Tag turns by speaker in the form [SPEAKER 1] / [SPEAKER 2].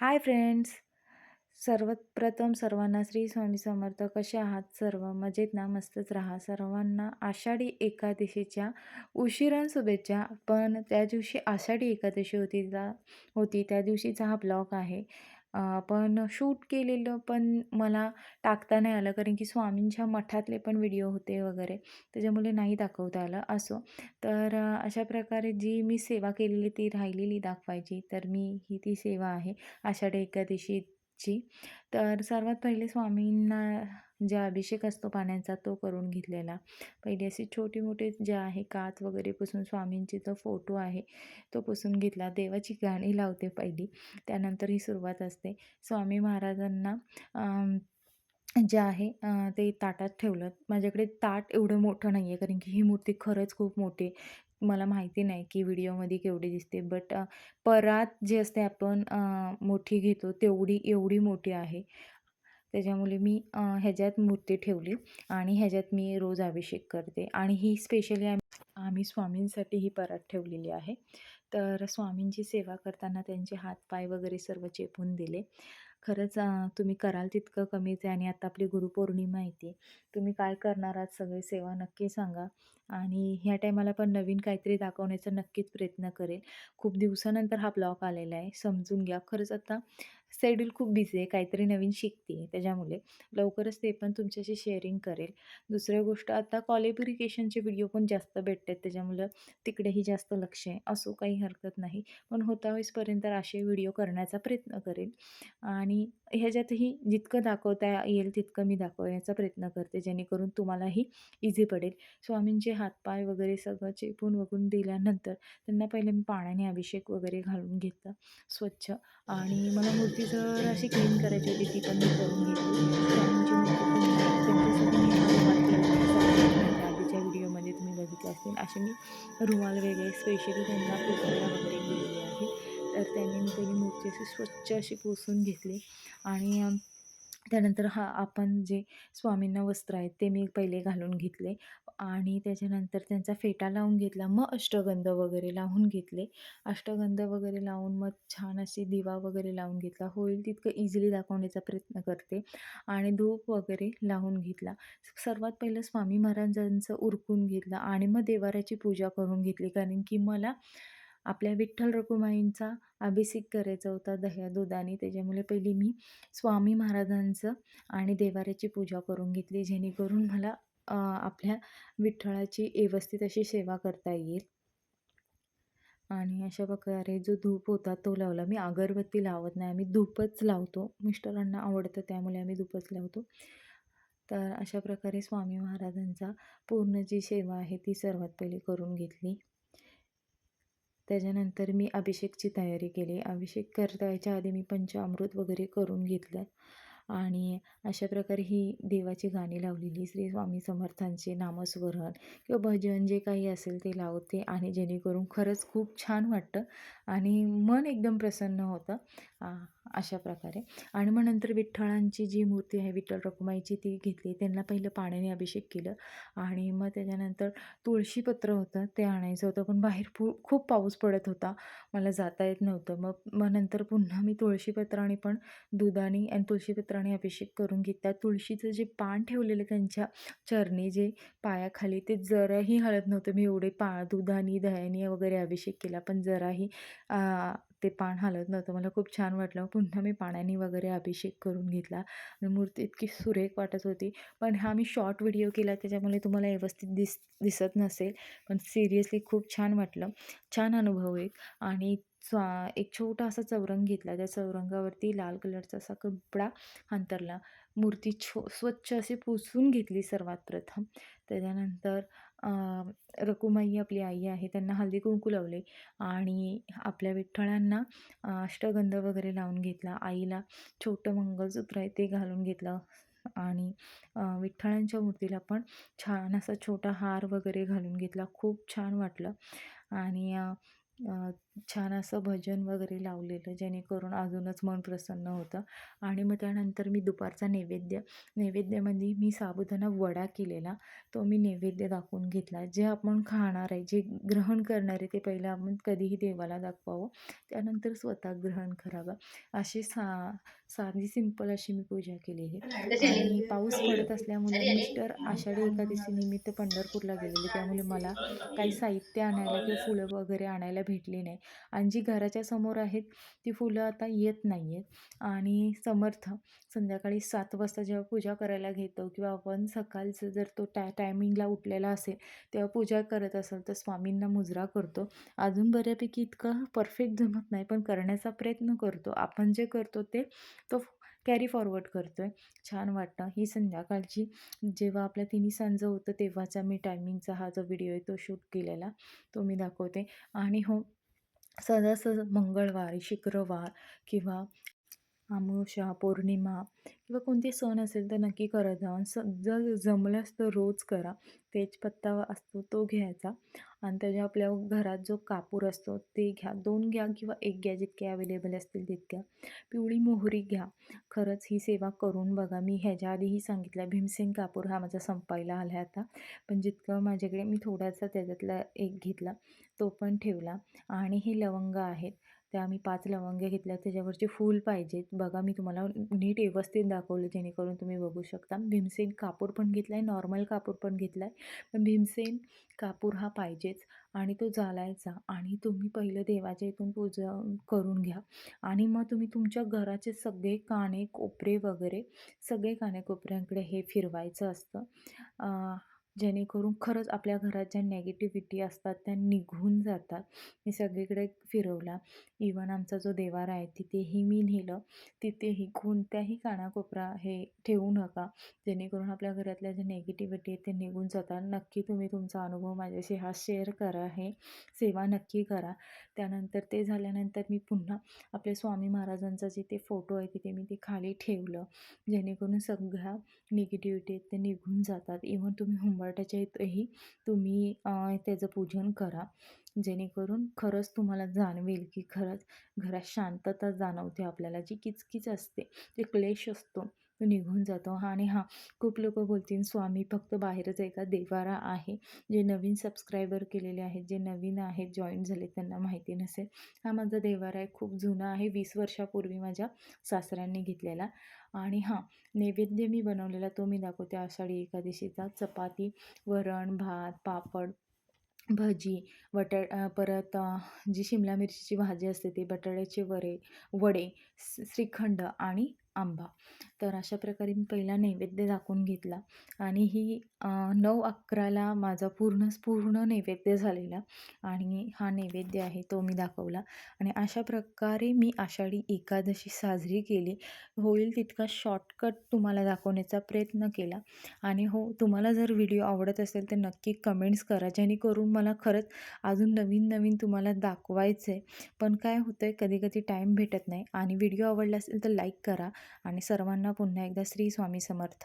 [SPEAKER 1] Hi friends. सर्वप्रथम सर्वांना श्री स्वामी समर्थ. कसे आहात सर्व? मजेत ना? मस्तच राहा. सर्वांना आषाढी एकादशीच्या उशिरान शुभेच्छा. पण त्या दिवशी आषाढी एकादशी होती त्या होती. त्या दिवशीचा हा ब्लॉग आहे. पण शूट केलेलं पण मला टाकता नाही आलं. कारण की स्वामींच्या मठातले पण व्हिडिओ होते वगैरे. त्याच्यामुळे नाही दाखवता आलं असो. तर अशा प्रकारे जी मी सेवा केलेली ती राहिलेली दाखवायची तर मी ही ती सेवा आहे आषाढी एकादशीची. तर सर्वात पहिले स्वामींना जे अभिषेक असतो पाण्याचा तो करून घेतलेला. पहिली अशी छोटी मोठी जे आहे काच वगैरे पुसून स्वामींची तो फोटो आहे तो पुसून घेतला. देवाची गाणी लावते पहिली. त्यानंतर ही सुरुवात असते. स्वामी महाराजांना जे आहे ते ताटात ठेवलं. माझ्याकडे ताट एवढं मोठं नाही आहे कारण की ही मूर्ती खरंच खूप मोठी मला माहिती नाही की व्हिडिओमध्ये केवढी दिसते बट परात जी असते आपण मोठी घेतो तेवढी एवढी मोठी आहे. त्याच्यामुळे मी ह्याच्यात मूर्ती ठेवली आणि ह्याच्यात मी रोज अभिषेक करते. आणि ही स्पेशली आम्ही आम्ही स्वामींसाठी ही परात ठेवलेली आहे. तर स्वामींची सेवा करताना त्यांचे हातपाय वगैरे सर्व चेपून दिले. खरंच तुम्ही कराल तितकं कमीच आहे आणि आता आपली गुरुपौर्णिमा येते तुम्ही काय करणार आहात सगळे सेवा नक्की सांगा. आणि ह्या टायमाला पण नवीन काहीतरी दाखवण्याचा नक्कीच प्रयत्न करेल खूप दिवसानंतर हा ब्लॉग आलेला आहे. समजून घ्या. खरंच आता शेड्यूल खूप बिझी आहे काहीतरी नवीन शिकते आहे त्याच्यामुळे. लवकरच ते पण तुमच्याशी शेअरिंग करेल. दुसऱ्या गोष्ट आता क्वालिफिकेशनचे व्हिडिओ पण जास्त भेटत त्याच्यामुळं तिकडेही जास्त लक्ष आहे असो काही हरकत नाही. पण होता होईसपर्यंत असे व्हिडिओ करण्याचा प्रयत्न करेल. आणि ह्याच्यातही जितकं दाखवता येईल तितकं मी दाखवण्याचा प्रयत्न करते जेणेकरून तुम्हालाही इझी पडेल. स्वामींचे हातपाय वगैरे सगळं चेपून वगून दिल्यानंतर त्यांना पहिले मी पाण्याने अभिषेक वगैरे घालून घेतला स्वच्छ. आणि मला मूर्ती जर अशी क्लीन करायची होती ती पण मी करून घेतली. आधीच्या व्हिडिओमध्ये तुम्ही बघितलं असतील असे मी रुमाल वेगळे स्पेशली त्यांना पुसायला वगैरे गेलेले आहे. तर त्यांनी मी पहिली मूर्ती अशी स्वच्छ अशी पुसून घेतली. आणि त्यानंतर हा आपण जे स्वामींना वस्त्र आहेत ते मी पहिले घालून घेतले आणि त्याच्यानंतर त्यांचा फेटा लावून घेतला. मग अष्टगंध वगैरे लावून घेतले. अष्टगंध वगैरे लावून मग छान अशी दिवा वगैरे लावून घेतला. होईल तितकं इझिली दाखवण्याचा प्रयत्न करते आणि धूप वगैरे लावून घेतला. सर्वात पहिलं स्वामी महाराजांचं उरकून घेतलं आणि मग देवाऱ्याची पूजा करून घेतली. कारण की मला आपल्या विठ्ठल रखुमाईंचा अभिषेक करायचा होता दह्या दुधाने. त्याच्यामुळे पहिली मी स्वामी महाराजांचं आणि देवाऱ्याची पूजा करून घेतली जेणेकरून मला आपल्या विठ्ठलाची व्यवस्थित अशी सेवा करता येईल. आणि अशा प्रकारे जो धूप होता तो लावला. मी अगरबत्ती लावत नाही. आम्ही धूपच लावतो. मिस्टरांना आवडतं त्यामुळे आम्ही धूपच लावतो. तर अशा प्रकारे स्वामी महाराजांचा पूर्ण जी सेवा आहे ती सर्वात पहिली करून घेतली. त्याच्यानंतर मी अभिषेकची तयारी केली. अभिषेक करता याच्या आधी मी पंचामृत वगैरे करून घेतलं. आणि अशा प्रकारे ही देवाची गाणी लावलेली. श्री स्वामी समर्थांचे नामस्मरण किंवा भजन जे काही असेल ते लावते आणि जेणेकरून खरंच खूप छान वाटतं आणि मन एकदम प्रसन्न होतं. अशा प्रकारे. आणि मग नंतर विठ्ठळांची जी मूर्ती आहे विठ्ठल रखुमाईची ती घेतली. त्यांना पहिलं पाण्याने अभिषेक केलं. आणि मग त्याच्यानंतर तुळशीपत्र होतं ते आणायचं होतं. पण बाहेर पू खूप पाऊस पडत होता. मला जाता येत नव्हतं. मग मग नंतर पुन्हा मी तुळशीपत्राने पण दुधाने आणि तुळशीपत्राने अभिषेक करून घेतला. तुळशीचं जे पान ठेवलेलं त्यांच्या चरणी जे पायाखाली ते जराही हळत नव्हतं. मी एवढे पा दुधाने दह्याने वगैरे अभिषेक केला. पण जराही ते पान हलत नव्हतं. मला खूप छान वाटलं. पुन्हा मी पाण्याने वगैरे अभिषेक करून घेतला. मूर्ती इतकी सुरेख वाटत होती. पण हा मी शॉर्ट व्हिडिओ केला त्याच्यामुळे तुम्हाला व्यवस्थित दिस दिसत नसेल. पण सिरियसली खूप छान वाटलं. छान अनुभव एक. आणि स्वा एक छोटा असा चौरंग घेतला. त्या चौरंगावरती लाल कलरचा असा कपडा अंतरला मूर्ती छो स्वच्छ अशी पुसून घेतली सर्वात प्रथम. त्याच्यानंतर रकुमाई आपली आई आहे त्यांना हळदी कुंकू लावले आणि आपल्या विठ्ठळांना अष्टगंध वगैरे लावून घेतला. आईला छोटं मंगळसूत्र आहे ते घालून घेतलं आणि विठ्ठळांच्या मूर्तीला पण छान असा छोटा हार वगैरे घालून घेतला. खूप छान वाटलं. आणि छान असं भजन वगैरे लावलेलं जेणेकरून अजूनच मन प्रसन्न होतं. आणि मग त्यानंतर मी दुपारचा नैवेद्य नैवेद्यामध्ये मी साबुदाणा वडा केलेला तो मी नैवेद्य दाखवून घेतला. जे आपण खाणार आहे जे ग्रहण करणार आहे ते पहिलं आपण कधीही देवाला दाखवावं. त्यानंतर स्वतः ग्रहण करावं. अशी सा साधी सिंपल अशी मी पूजा केली आहे. आणि पाऊस पडत असल्यामुळे मिस्टर आषाढी एकादशी निमित्त पंढरपूरला गेलेले. त्यामुळे मला काही साहित्य आणायला किंवा फुलं वगैरे आणायला भेटली नाही. आणि जी घराच्या समोर आहेत ती फुलं आता येत नाही आहेत आणि समर्थ संध्याकाळी सात वाजता जेव्हा पूजा करायला घेतो किंवा आपण सकाळचं जर तो टाय टायमिंगला उठलेला असेल तेव्हा पूजा करत असेल तर स्वामींना मुजरा करतो. अजून बऱ्यापैकी इतकं परफेक्ट जमत नाही पण करण्याचा प्रयत्न करतो. आपण जे करतो ते तो कॅरी फॉरवर्ड करतो आहे छान वाटतं. ही संध्याकाळची जेव्हा आपल्या तिन्ही सांज होतं तेव्हाचा मी टायमिंगचा हा जो व्हिडिओ आहे तो शूट केलेला तो मी दाखवते. आणि हो सहजासहज मंगळवार शुक्रवार किंवा अमावस्या पौर्णिमा किंवा कोणते सण असेल तर नक्की करत जा स जर जमल्यास तर रोज करा. तेजपत्ता असतो तो घ्यायचा आणि त्याच्या आपल्या घरात जो कापूर असतो ते घ्या. दोन घ्या किंवा एक घ्या जितके अवेलेबल असतील तितक्या. पिवळी मोहरी घ्या. खरंच ही सेवा करून बघा. मी ह्याच्या आधीही सांगितलं. भीमसेन कापूर हा माझा संपायला आला आहे आता. पण जितकं माझ्याकडे मी थोडासा त्याच्यातला एक घेतला तो पण ठेवला. आणि हे लवंग आहेत. त्या आम्ही पाच लवंग्या घेतल्या त्याच्यावरचे फूल पाहिजेत. बघा मी तुम्हाला नीट व्यवस्थित दाखवलं जेणेकरून तुम्ही बघू शकता. भीमसेन कापूर पण घेतला आहे नॉर्मल कापूर पण घेतला आहे पण भीमसेन कापूर हा पाहिजेच आणि तो जालायचा. आणि तुम्ही पहिलं देवाच्या इथून पूजा करून घ्या. आणि मग तुम्ही तुमच्या घराचे सगळे काने कोपरे वगैरे सगळे काने कोपऱ्यांकडे हे फिरवायचं असतं. जेणेकरून खरंच आपल्या घरात ज्या नेगेटिव्हिटी असतात त्या निघून जातात. मी सगळीकडे फिरवला. इवन आमचा जो देवारा आहे तिथेही मी नेलं. तिथेही कोणत्याही कानाकोपरा हे ठेवू नका. जेणेकरून आपल्या घरातल्या ज्या नेगेटिव्हिटी आहेत ते निघून जातात. नक्की तुम्ही तुमचा अनुभव माझ्याशी हा शेअर करा हे. सेवा नक्की करा. त्यानंतर ते झाल्यानंतर मी पुन्हा आपल्या स्वामी महाराजांचा जिथे फोटो आहे तिथे मी ते खाली ठेवलं. जेणेकरून सगळ्या निगेटिव्हिटी आहेत ते निघून जातात. इव्हन तुम्ही हुंबाटाच्या इथंही तुम्ही त्याचं पूजन करा. जेणेकरून खरंच तुम्हाला जाणवेल की खरंच घरात शांतता जाणवते आपल्याला जी किचकिच असते जे क्लेश असतो. तो निघून जातो. हा आणि हां. खूप लोक बोलतील स्वामी फक्त बाहेरच एका देवारा आहे जे नवीन सबस्क्रायबर केलेले आहेत जे नवीन आहेत जॉईन झाले त्यांना माहिती नसेल. हा माझा देवारा आहे खूप जुना आहे वीस वर्षापूर्वी माझ्या सासऱ्यांनी घेतलेला. आणि हां नैवेद्य मी बनवलेला तो मी दाखवते. आषाढी एकादशीचा चपाती वरण भात पापड भजी बटा परत जी शिमला मिरचीची भाजी असते ती बटाट्याचे वरे वडे श्रीखंड आणि आंबा. तर अशा प्रकारे मी पहिला नैवेद्य दाखवून घेतला. आणि ही नऊ अकराला माझा पूर्ण पूर्ण नैवेद्य झालेला आणि हा नैवेद्य आहे तो मी दाखवला. आणि अशा प्रकारे मी आषाढी एकादशी साजरी केली. होईल तितका शॉर्टकट तुम्हाला दाखवण्याचा प्रयत्न केला. आणि हो तुम्हाला जर व्हिडिओ आवडत असेल तर नक्की कमेंट्स करा. जेणेकरून मला खरंच अजून नवीन नवीन तुम्हाला दाखवायचं आहे पण काय होतं आहे कधी कधी टाईम भेटत नाही. आणि व्हिडिओ आवडला असेल तर लाईक करा. आणि सर्वांना पुन्हा एकदा श्री स्वामी समर्थ.